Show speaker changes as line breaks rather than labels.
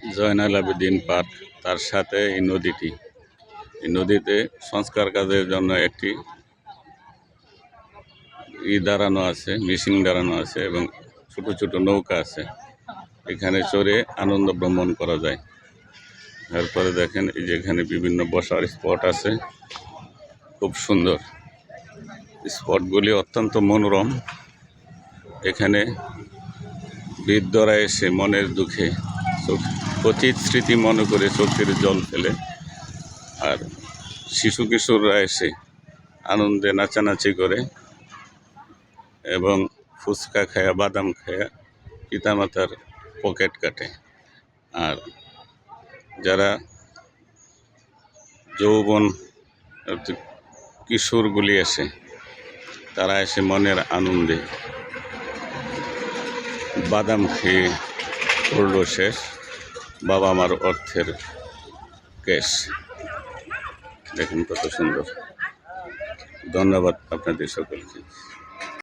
Joynal Abedin park, তার সাথে এই নদীটি। এই নদীতে সংস্কার কাজের জন্য একটি ই দাঁড়ানো আছে, মিশিং দাঁড়ানো আছে এবং ছোট ছোট নৌকা আছে। এখানে চড়ে আনন্দ ভ্রমণ করা যায়। তারপরে দেখেন এই যে এখানে বিভিন্ন বসার স্পট আছে। খুব সুন্দর। স্পটগুলি অত্যন্ত মনোরম। এখানে বৃদ্ধরা এসে মনের দুঃখে চোখ- অতীত স্মৃতি মনে করে চোখের জল ফেলে। আর শিশু কিশোররা এসে আনন্দে নাচানাচি করে এবং ফুচকা খায়া, বাদাম খায়া পিতামাতার পকেট কাটে। আর যারা যৌবন কিশোরগুলি আসে তারা এসে মনের আনন্দে বাদাম খেয়ে করল শেষ। বাবা মার অর্থের কেস। দেখুন কত সুন্দর। ধন্যবাদ আপনাদের সকলকে।